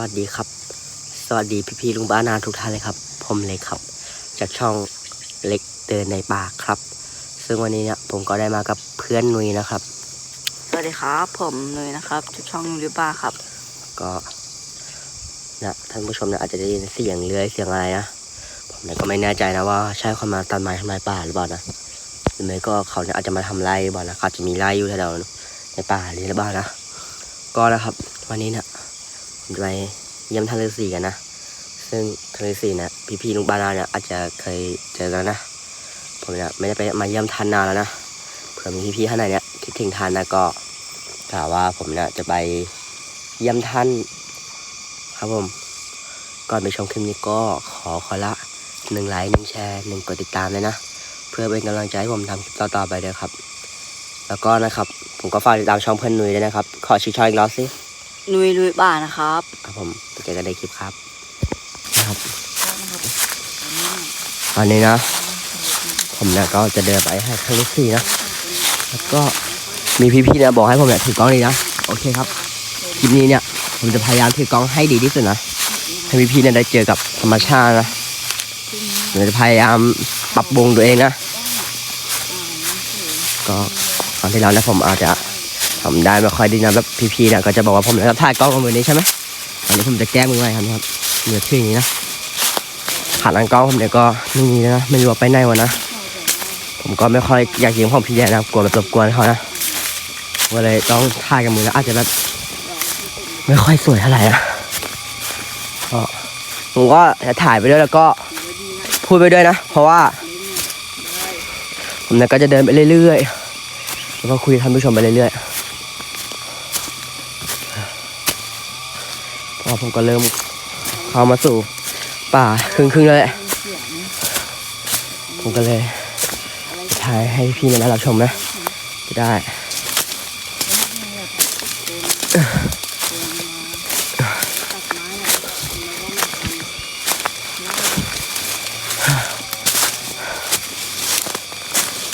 วัสดีครับ สวัสดีพี่ๆลุงบ้านนาทุกท่านเลยครับ ผมเล็กครับ จากช่องเล็กเดินในป่าครับ ซึ่งวันนี้เนี่ยผมก็ได้มากับเพื่อนนุยนะครับ สวัสดีครับ ผมนุ้ยนะครับจากช่องนุ้ยป้าครับ ก็นะท่านผู้ชมเนี่ยอาจจะได้ยินเสียงเลื้อยเสียงอะไรนะผมเนี่ยก็ไม่แน่ใจนะว่าใช่คนมาตัดไม้ทำลายป่าหรือเปล่านะหรือไม่ก็เขาเนี่ยอาจจะมาทำไร่หรือเปล่านะเขาอาจจะมีไร่อยู่แถวๆในป่านี้หรือเปล่านะ ก็นะครับ วันนี้เนี่ยผมจะ ไปเยี่ยมท่านฤาษีกันนะ ซึ่งท่านฤาษีนี่พี่ๆลุงบ้านาเนี่ยอาจจะเคยเจอกันนะ ผมเนี่ยไม่ได้ไปมาเยี่ยมท่านนานแล้วนะ เผื่อมีพี่ๆท่านไหนเนี่ยคิดถึงท่านนะก็กล่าวว่าผมเนี่ยจะไปเยี่ยมท่านครับผม ก่อนไปชมคลิปนี้ก็ขอขอละหนึ่งไลค์หนึ่งแชร์หนึ่งกดติดตามเลยนะ เพื่อเป็นกำลังใจให้ผมทำคลิปต่อๆไปด้วยครับ แล้วก็นะครับ ผมก็ฝากติดตามช่องเพื่อนนุ้ยด้วยนะครับ ขอชื่อช่องอีกรอบสิ นุ้ยนุ้ยป้านะครับครับผมไปเจอกันในคลิปครับนะครับตอนนี้นะ ผมเนี่ยก็จะเดินไปให้ครั้งที่สี่นะแล้วก็มีพี่ๆเนี่ยบอกให้ผมเนี่ยถือกล้องดีนะโอเคครับคลิปนี้เนี่ย ผมจะพยายามถือกล้องให้ดีที่สุดนะให้พี่ๆเนี่ยได้เจอกับธรรมชาตินะผมจะพยายามปรับปรุงตัวเองนะก็ตอนที่แล้วนะผมอาจจะ ทำได้ไม่ค่อยดีนะแบบพี่ๆเนี่ยก็จะบอกว่าผมเนี่ยถ่ายกล้องมือนี้ใช่ไหมตอนนี้ผมจะแก้มือใหม่ครับนะครับมือที่อย่างนี้นะขาหลังกล้องผมเนี่ยก็ไม่มีแล้วนะไม่รู้ว่าไปไหนวะนะผมก็ไม่ค่อยอยากยืมของพี่แย่นะกลัวแบบรบกวนเขานะก็เลยต้องถ่ายกับมือแล้วอาจจะแบบไม่ค่อยสวยเท่าไหร่นะก็ผมก็จะถ่ายไปด้วยแล้วก็พูดไปด้วยนะ เพราะว่า ผมเนี่ยก็จะเดินไปเรื่อยๆแล้วก็คุยท่านผู้ชมไปเรื่อยๆ เพราะผมก็เริ่มเข้ามาสู่ป่าครึ่งๆแล้วแหละผมก็เลยถ่ายให้พี่นี่ยได้รับชมนะ จะได้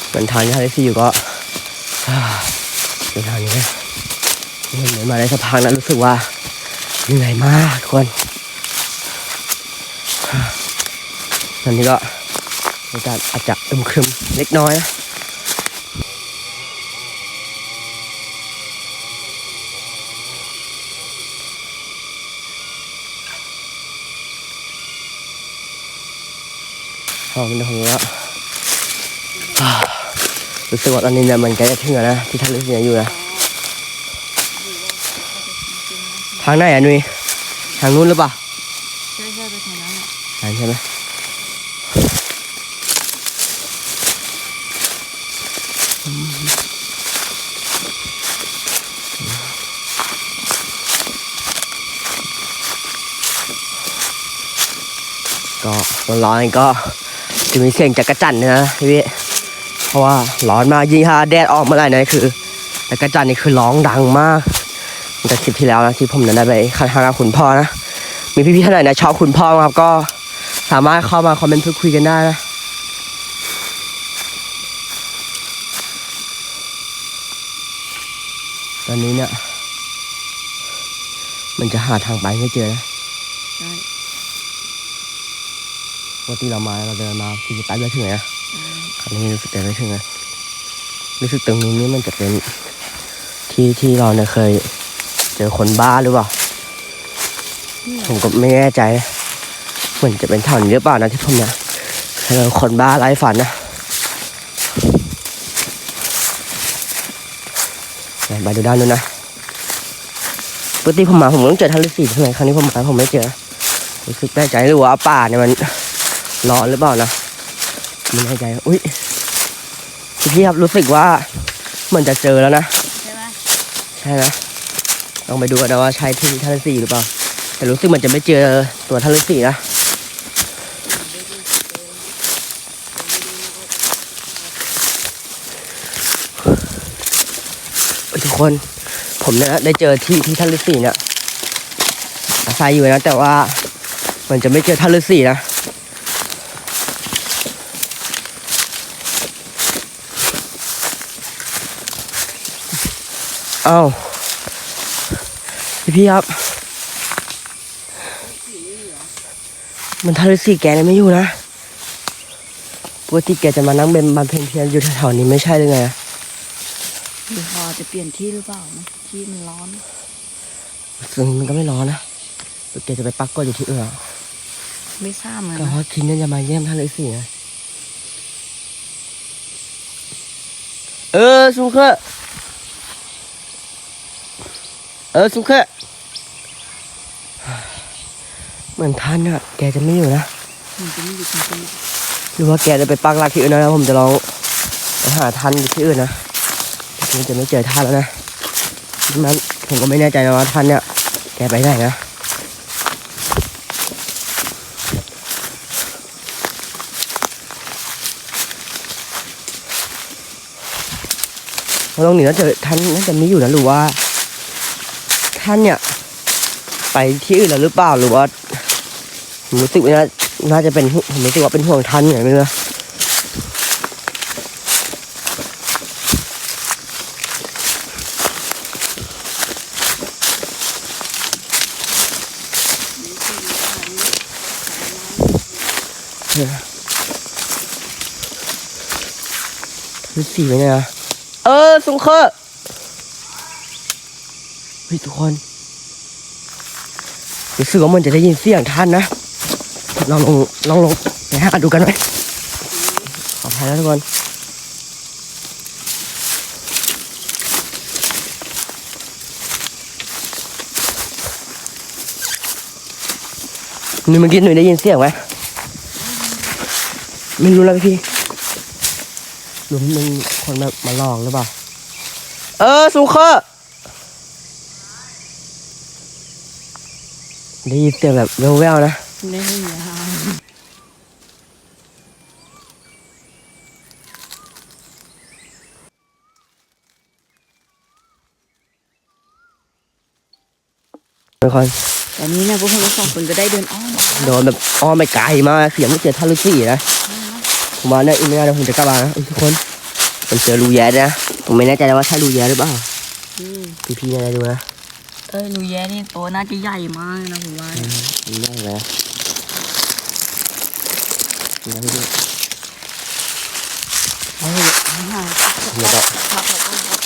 เหมือนทางที่ทางที่อยู่ก็เป็นทางนี้เหมือนมาในสะพานนะรู้สึกว่า เหนื่อยมากทุกคนตอนนี้ก็อากาศอาจจะอึมครึมเล็กน้อยนะพอมันถึงแล้วอ่ารู้สึกว่าตอนนี้เนี่ยมันใกล้จะถึงแล้วนะที่ท่านฤาษีอยู่นะ ทางไหนอะนุ้ยทางนู้นหรือเปล่าใช่ใช่ไปทางนั้นทางใช่ไหมก็ร้อนๆก็จะมีเสียงจักรจั่นด้วยนะพี่เพราะว่าร้อนมากยิ่งถ้าแดดออกเมื่อไหร่นะคือจักรจันทร์นี่คือร้องดังมาก ตั้งแต่คลิปที่แล้วนะที่ผมนั้นได้ไปคันหากับคุณพ่อนะ มีพี่ๆท่านไหนนะชอบคุณพ่อไหมครับก็สามารถเข้ามาคอมเมนต์พูดคุยกันได้นะตอนนี้เนี่ย มันจะหาทางไปไม่เจอนะใช่ปกติเรามาเราเดินมาสี่สิบแปดเดือนถึงไหนนะครั้งนี้รู้สึกเดินไม่ถึงนะรู้สึกตรงนี้นี่มันจะเป็นที่ที่เราเนี่ยเคย เจอคนบ้าหรือเปล่า ผมก็ไม่แน่ใจนะเหมือนจะเป็นแถวนี้หรือเปล่านะที่ผมเนี่ยเจอคนบ้าไร้ฝันนะไหนไปดูด้านนู้นนะปกติผมมาผมต้องเจอท่านฤาษีทำไมครั้งนี้ผมมาผมไม่เจอรู้สึกแปลกใจหรือว่าป่าเนี่ยมันร้อนหรือเปล่านะไม่แน่ใจอุ้ยพี่ครับรู้สึกว่าเหมือนจะเจอแล้วนะ ใช่ไหมใช่นะ ลองไปดูกันนะว่าใช่ที่ท่านฤาษีหรือเปล่า แต่รู้สึกมันจะไม่เจอตัวท่านฤาษีนะทุกคนผมเนี่ยได้เจอที่ที่ท่านฤาษีเนี่ยอาศัยอยู่นะแต่ว่ามันจะไม่เจอท่านฤาษีนะเอ้าพี่ พี่ครับ มันท่านฤาษีแกเนี่ยไม่อยู่นะปกติแกจะมานั่งเป็นบำเพ็ญเพียรอยู่แถวๆนี้ไม่ใช่เลยไงหรือพอจะเปลี่ยนที่หรือเปล่านะที่มันร้อนตรงนี้มันก็ไม่ร้อนนะแกจะไปปักก็อยู่ที่อื่นอะไม่ทราบเหมือนก็กันเพราะคินเนี่ยจะมาเยี่ยมท่านฤาษีไงเออสุงเคอ เออสุงเคอเหมือนท่านอะแกจะไม่อยู่นะมันจะไม่อยู่จริงหรือว่าแกจะไปปักหลักที่อื่นนะผมจะลองไปหาท่านอยู่ที่อื่นนะแต่คงจะไม่เจอท่านแล้วนะนั้นผมก็ไม่แน่ใจนะว่าท่านเนี่ยแกไปไหนนะเราลองหนีแล้วเจอท่านน่าจะไม่อยู่นะหรือว่า ท่านเนี่ย ไปที่อื่นแล้วหรือเปล่าหรือว่าผมรู้สึกว่าน่าน่าจะเป็นผมรู้สึกว่าเป็นห่วงท่านอย่างนี้นะคือสีไปเนี่ยเออสุงเคอร์ ฮ้ยทุกคนรู้สึกว่ามันจะได้ยินเสียงท่านนะลองลงลองลงไปหาดูกันไหมขออภัยนะทุกคนหนี่เมื่อกี้หนูได้ยินเสียงไหมไม่รู้แล้วพี่หรือมันคนมามาลองหรือเปล่า เออสุงเคอร์ ได้ยินเสียงแบบแว่วๆนะๆไม่ได้ยาวทุกคนแต่นี้นะพวกเราสองคนก็ได้เดินอ้อมโดนแบบอ้อมไปไกลมากเสียงไม่เจอท่านฤาษีนะผมว่าเนี่ยอีกไม่นานเดี๋ยวผมจะกลับมานะเอ้ยทุกคนมันเจอรูแย่นะผมไม่แน่ใจนะว่าใช่รูแย่หรือเปล่าอืมพี่ๆอะไรดูนะ เอ้ยหนูแย่นี่ตัวน่าจะใหญ่มากนะผมว่ามันได้เลยนะนี่นะพี่เฮ้ยหาๆเดี๋ยวก็พักแล้วก็พั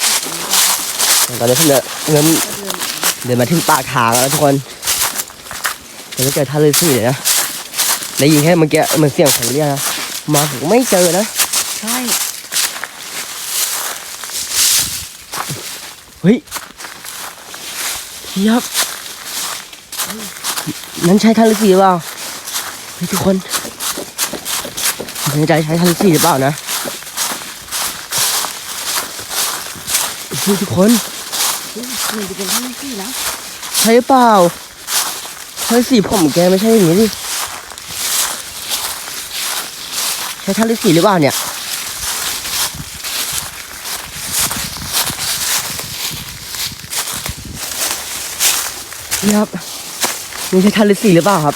กตอนนี้ผมจะเริ่มเดินเดินมาถึงปากทางแล้วทุกคนแต่ไม่เจอท่านฤาษีเลยนะได้ยินแค่เมื่อกี้เหมันเสียงของเรียกนะมาผมก็ไม่เจอนะใช่เฮ้ย พี่ครับ นั่นใช่ท่านหรือสีเปล่าเฮ้ยทุกคนผมไม่แน่ใจใช่ท่านฤาษีหรือเปล่านะเฮ้ยทุกคนมันจะเป็นที่ที่นะใช่เปล่าเฮ้ยสีผมแกไม่ใช่อย่างนี้ดิใช่ท่านฤาษีหรือเปล่าเนี่ย นี่ครับนี่ใช่ท่านฤาษีหรือเปล่าครับ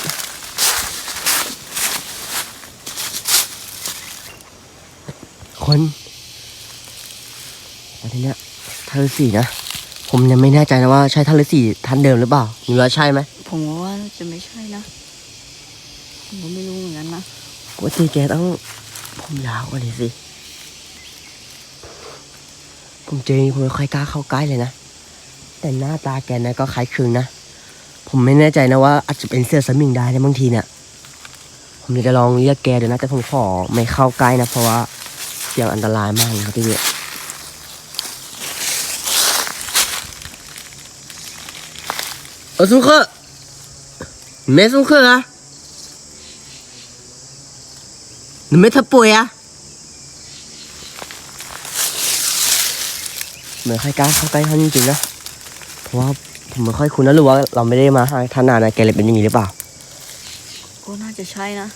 คนแต่ทีเนี้ยท่านฤาษีนะ ผมยังไม่แน่ใจนะว่าใช่ท่านฤาษีท่านเดิมหรือเปล่าหรือว่าใช่ไหมผมว่าจะไม่ใช่นะ ผมก็ไม่รู้เหมือนกันนะปกติแกต้องผมยาวกว่านี้สิ ผมเจออย่างนี้ผมไม่ค่อยกล้าเข้าใกล้เลยนะ แต่หน้าตาแกนะก็คล้ายคลึงนะ ผมไม่แน่ใจนะว่าอาจจะเป็นเสื้อสมิงได้นะบางทีเนี่ย ผมจะลองเรียกแกดูนะแต่ผมขอไม่เข้าใกล้นะ เพราะว่าเสี่ยงอันตรายมากเลยครับที่เนี่ยเออสุขะเมสุขะอะ 你没他ป่วยอะไม่ค่อยกล้าเข้าใกล้ท่านจริงๆนะ เพราะว่า ผมไม่ค่อยคุ้นนะหรือว่าเราไม่ได้มาหาท่านนานนะแกเลยเป็นอย่างนี้หรือเปล่า ก็น่าจะใช่นะ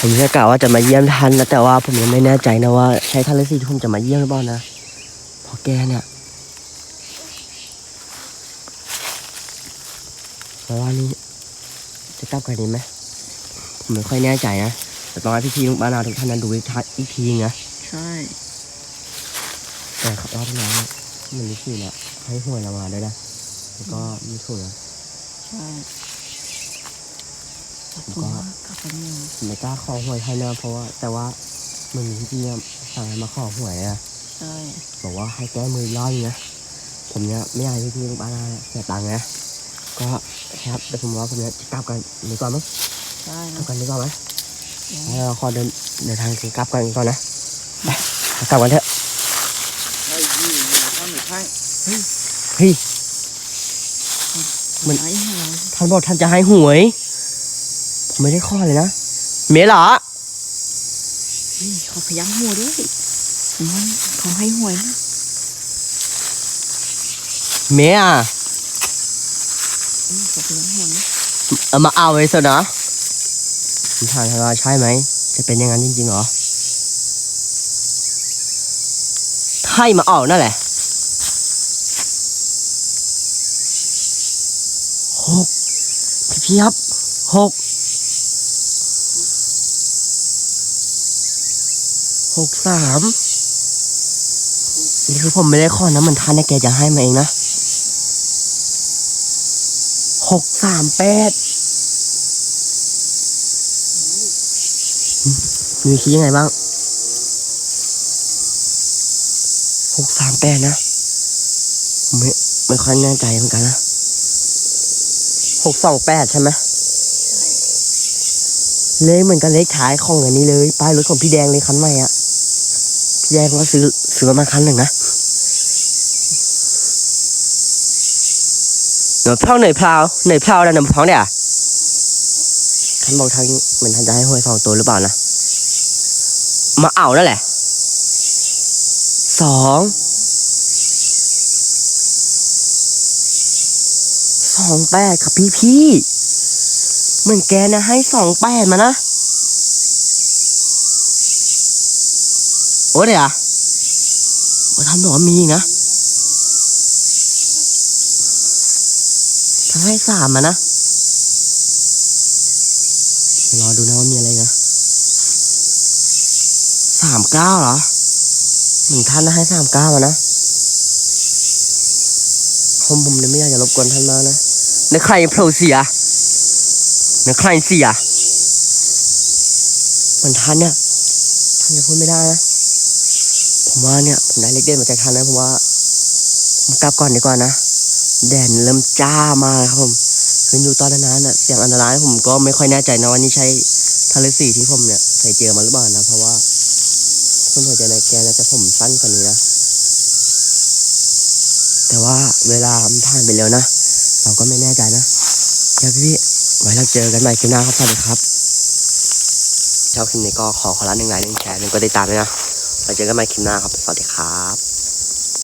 ผมแค่กะว่าจะมาเยี่ยมท่านนะแต่ว่าผมยังไม่แน่ใจนะว่าใช่ท่านฤาษีที่ผมจะมาเยี่ยมหรือเปล่านะเพราะแกเนี่ยเพราะว่านี่จะกลับกันดีไหมผมไม่ค่อยแน่ใจนะแต่ต้องให้พี่ๆลูกบ้านนาทุกท่านนั้นดูอีกทีอีกทีนะใช่แต่ครับรอบที่แล้ว เนี่ยมันมีชื่อแล้วให้หวยเรามาด้วยนะแล้วก็มีถั่วใช่ผมก็กลับไปเมืองไม่กล้าขอหวยท่านนะเพราะว่า แต่ว่ามึงพี่เนี่ยสั่งให้มาขอหวยอะใช่บอกว่าให้แก้มือร้อนนะผมเนี่ยไม่อยากให้พี่ลูกบ้านอะไรเสียตังค์นะก็ครับแต่ผมว่าผมเนี่ยจะกลับกันดีกว่ามั้งใช่กลันะบกันดีกว่าไหมเดี๋ยวให้เราขอเดินเดินทางกลับกันก่อนนะไปกลับกันเถอะไอ้ยี่ มีท่านหรือใช่เฮ้ยมันไอ้เหรอท่านบอกท่านจะให้หวย ผมไม่ได้ข้อเลยนะ เมเหรอนี่เขาพยักหัวด้วยอืมเขาให้หวยนะเมอะอืมเขาพยักหัวนะเอามาเอาไว้ซะนะผมถามท่านว่าใช่ไหม จะเป็นอย่างนั้นจริงๆเหรอให้มาเอานั่นแหละหก พี่เพียบหกหกสามนี่คือผมไม่ได้ข้อนะมันท่านนะแกจะให้มาเองนะหกสามแปดมีคิดยังไงบ้างหกสามแปดนะ ไม่ ไม่ค่อยแน่ใจเหมือนกันนะ กสองแปดใช่ไหมเลขเหมือนกับเลขท้ายของอันนี้เลยป้ายรถของพี่แดงเลยคันใหม่อะพี่แดงก็ซื้อซื้อมาคันหนึ่งนะหนูเท่าเหนื่อยพลาวเหนื่อยพลาวแล้วหนูท้องเนี่ยท่านบอกทางเหมือนท่านจะให้หวยสองตัวหรือเปล่านะมาเอานั่นแหละสอง สองแปดครับพี่พี่เหมือนแกนะให้สองแปดมานะโอ้เดี๋ยวโอ้ท่านบอกว่ามีนะท่านให้สามมานะรอดูนะว่ามีอะไรนะสามเก้าเหรอหนึ่งท่านนะให้สามเก้ามานะ ผมผมเลยไม่อยากจะรบกวนท่านมากนะในใครโผล่เสียในใครเสียเหมือนท่านเนี่ยท่านจะพูดไม่ได้นะผมว่าเนี่ยผมได้เล็กเด่นมาจากท่านนะผมว่า ผมกลับก่อนดีกว่านะแดดเริ่มจ้ามาแล้วครับผมคืนอยู่ตอนนั้นๆน่ะเสียงอันตรายผมก็ไม่ค่อยแน่ใจนะว่านี่ใช่ทะเลสีที่ผมเนี่ยเคยเจอมาหรือเปล่านะเพราะว่าผมหัวใจในแกน่าจะผมสั้นกว่านี้นะ แต่ว่าเวลามันผ่านไปแล้วนะ เราก็ไม่แน่ใจนะเดี๋ยวพี่ๆไว้เราเจอกันใหม่คลิปหน้าครับสวัสดีครับชอบคลิปนี้ก็ขอขอละหนึ่งไลค์หนึ่งแชร์หนึ่งกดติดตามด้วยนะไว้เจอกันใหม่คลิปหน้าครับ สวัสดีครับ